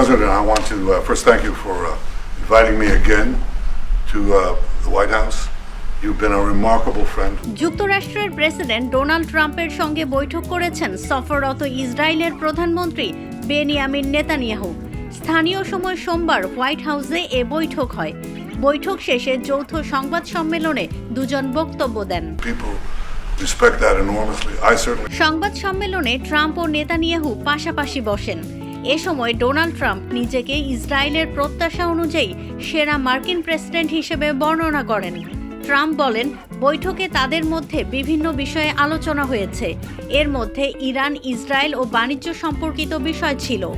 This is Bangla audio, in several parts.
President, I want to uh, first thank you for uh, inviting me again to uh, the White House. You've been a remarkable friend. যুক্তরাষ্ট্রের প্রেসিডেন্ট ডোনাল্ড ট্রাম্পের সঙ্গে বৈঠক করেছেন সফররত ইসরায়েলের প্রধানমন্ত্রী বেনিয়ামিন নেতানিয়াহু স্থানীয় সময় সোমবার হোয়াইট হাউসে এ বৈঠক হয় বৈঠক শেষে যৌথ সংবাদ সম্মেলনে দুজন বক্তব্য দেন People respect that enormously. I certainly সংবাদ সম্মেলনে ট্রাম্প ও নেতানিয়াহু পাশাপাশি বসেন এ সময় ডোনাল্ড ট্রাম্প নিজেকে ইসরায়েলের প্রত্যাশা অনুযায়ী সেরা মার্কিন প্রেসিডেন্ট হিসেবে বর্ণনা করেন। ট্রাম্প বলেন, বৈঠকে তাদের মধ্যে বিভিন্ন বিষয়ে আলোচনা হয়েছে। এর মধ্যে ইরান, ইসরায়েল ও বাণিজ্য সম্পর্কিত বিষয় ছিল।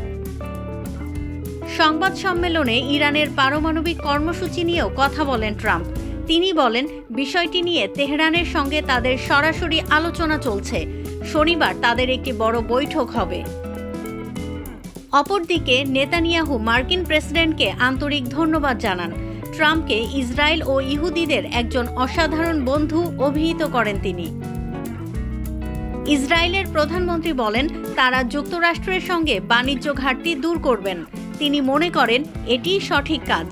সংবাদ সম্মেলনে ইরানের পারমাণবিক কর্মসূচি নিয়েও কথা বলেন ট্রাম্প। তিনি বলেন, বিষয়টি নিয়ে তেহরানের সঙ্গে তাদের সরাসরি আলোচনা চলছে। শনিবার তাদের একটি বড় বৈঠক হবে। অপরদিকে নেতানিয়াহু মার্কিন প্রেসিডেন্টকে আন্তরিক ধন্যবাদ জানান। ট্রাম্পকে ইসরায়েল ও ইহুদিদের একজন অসাধারণ বন্ধু অভিহিত করেন তিনি। ইসরায়েলের প্রধানমন্ত্রী বলেন, তারা যুক্তরাষ্ট্রের সঙ্গে বাণিজ্য ঘাটতি দূর করবেন। তিনি মনে করেন, এটিই সঠিক কাজ।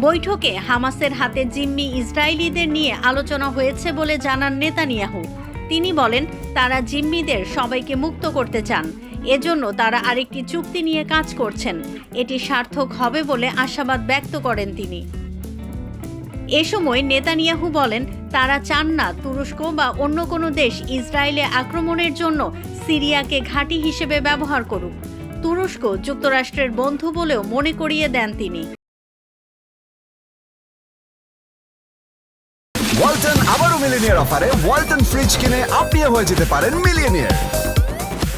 বৈঠকে হামাসের হাতে জিম্মি ইসরায়েলিদের নিয়ে আলোচনা হয়েছে বলে জানান নেতানিয়াহু। তিনি বলেন, তারা জিম্মিদের সবাইকে মুক্ত করতে চান। এজন্য তারা আরেকটি চুক্তি নিয়ে কাজ করছেন। এটি সার্থক হবে বলে আশাবাদ ব্যক্ত করেন তিনি। এ সময় নেতানিয়াহু বলেন, তারা চান না তুরস্ক বা অন্য কোনো দেশ ইসরায়েলে আক্রমণের জন্য সিরিয়াকে ঘাঁটি হিসেবে ব্যবহার করুক। তুরস্ক যুক্তরাষ্ট্রের বন্ধু বলেও মনে করিয়ে দেন তিনি। ওয়ালটন আবারও মিলিনিয়ার অফারে, ওয়ালটন ফ্রিজ কিনে আপনিও হয়ে যেতে পারেন মিলিয়নিয়ার।